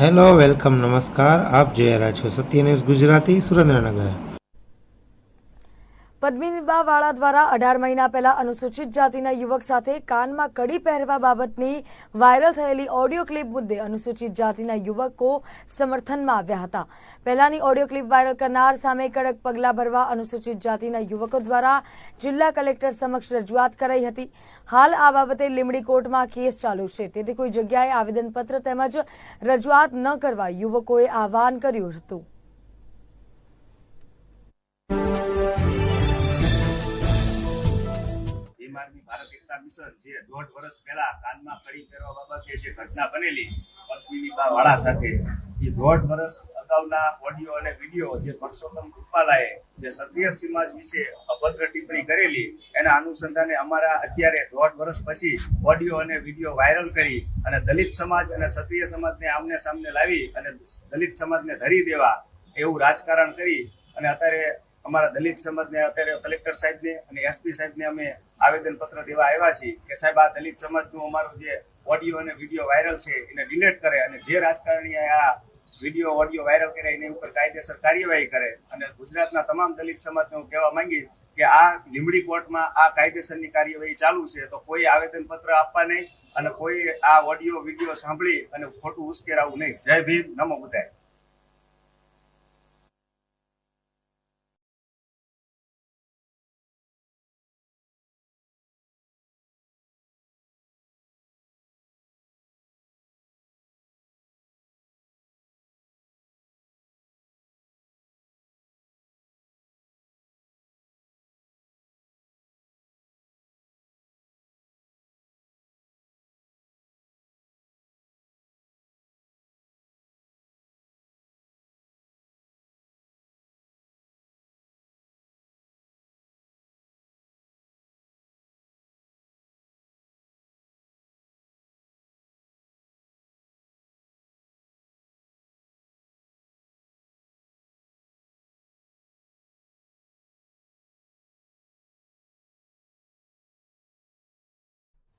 Hello welcome નમસ્કાર આપ જોઈ રહ્યા છો સત્ય ન્યૂઝ ગુજરાતી સુરેન્દ્રનગર પદ્મિનીબા વાળા દ્વારા અઢાર મહિના પહેલા અનુસૂચિત જાતિના યુવક સાથે કાનમાં કડી પહેરવા બાબતની વાયરલ થયેલી ઓડિયો ક્લિપ મુદ્દે અનુસૂચિત જાતિના યુવકો સમર્થનમાં આવ્યા હતા. પહેલાની ઓડિયો ક્લિપ વાયરલ કરનાર સામે કડક પગલાં ભરવા અનુસૂચિત જાતિના યુવકો દ્વારા જિલ્લા કલેક્ટર સમક્ષ રજૂઆત કરાઈ હતી. હાલ આ બાબતે લીમડી કોર્ટમાં કેસ ચાલુ છે. તેથી કોઈ જગ્યાએ આવેદનપત્ર તેમજ રજૂઆત ન કરવા યુવકોએ આહવાન કર્યું હતું. ભીમ ભારત એકતા મિશન જે દોઢ વર્ષ પહેલા કાનમાં કડી પહેરવા બાબતે જે ઘટના બનેલી પદ્મિનીબા વાળા સાથે, એ દોઢ વર્ષ અગાઉના ઓડિયો અને વીડિયો જે પરસોત્તમ કૃપાલાએ જે ક્ષત્રિય સમાજ વિશે અભદ્ર ટિપ્પણી કરેલી, એના અનુસંધાને અમારા અત્યારે દોઢ વર્ષ પછી ઓડિયો અને વીડિયો વાયરલ કરી અને દલિત સમાજ અને ક્ષત્રિય સમાજને આમને સામને લાવી અને દલિત સમાજને ધરી દેવા એવું રાજકારણ કરી અને અત્યારે અમારા દલિત સમાજને અત્યારે કલેક્ટર સાહેબને અને એસપી સાહેબને અમે આવેદન પત્ર દેવા આવ્યા છીએ કે સાહેબ, આ દલિત સમાજનું અમારું જે ઓડિયો અને વીડિયો વાયરલ છે, એને ડિલેટ કરે અને જે રાજકારણીએ આ વીડિયો ઓડિયો વાયરલ કરે, એની ઉપર કાયદેસર કાર્યવાહી કરે. અને ગુજરાતના તમામ દલિત સમાજને હું કહેવા માંગીશ કે આ લીંબડી કોર્ટમાં આ કાયદેસરની કાર્યવાહી ચાલુ છે, તો કોઈ આવેદન પત્ર આપવા નહીં અને કોઈ આ ઓડિયો વીડિયો સાંભળી અને ખોટું ઉશ્કેરાવું નહીં. જય ભીમ, નમો બુદ્ધાય